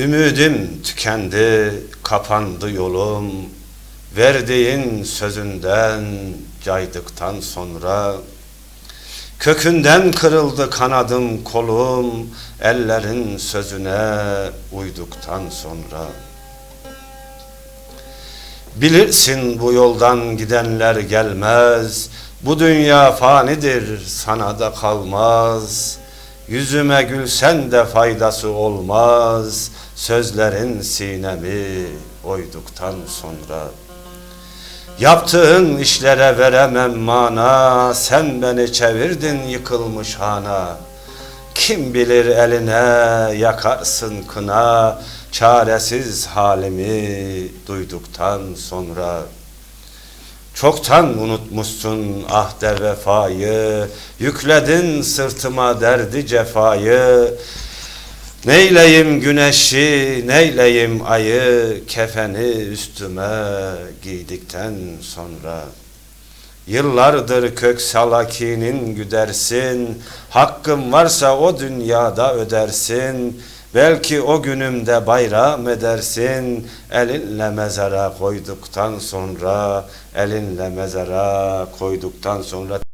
Ümidim tükendi, kapandı yolum. Verdiğin sözünden caydıktan sonra Kökünden kırıldı kanadım kolum. Ellerin sözüne uyduktan sonra. Bilirsin bu yoldan gidenler gelmez. Bu dünya fanidir sana da kalmaz. Yüzüme gülsen de faydası olmaz Sözlerin sinemi oyduktan sonra Yaptığın işlere veremem mana Sen beni çevirdin yıkılmış hana. Kim bilir eline yakarsın kına Çaresiz halimi duyduktan sonra. Çoktan unutmuşsun ahde vefayı Yükledin sırtıma derdi cefayı Neyleyim güneşi, neyleyim ayı, kefeni üstüme giydikten sonra. Yıllardır kök salakinin güdersin, hakkım varsa o dünyada ödersin. Belki o günümde bayram edersin, elinle mezara koyduktan sonra, elinle mezara koyduktan sonra.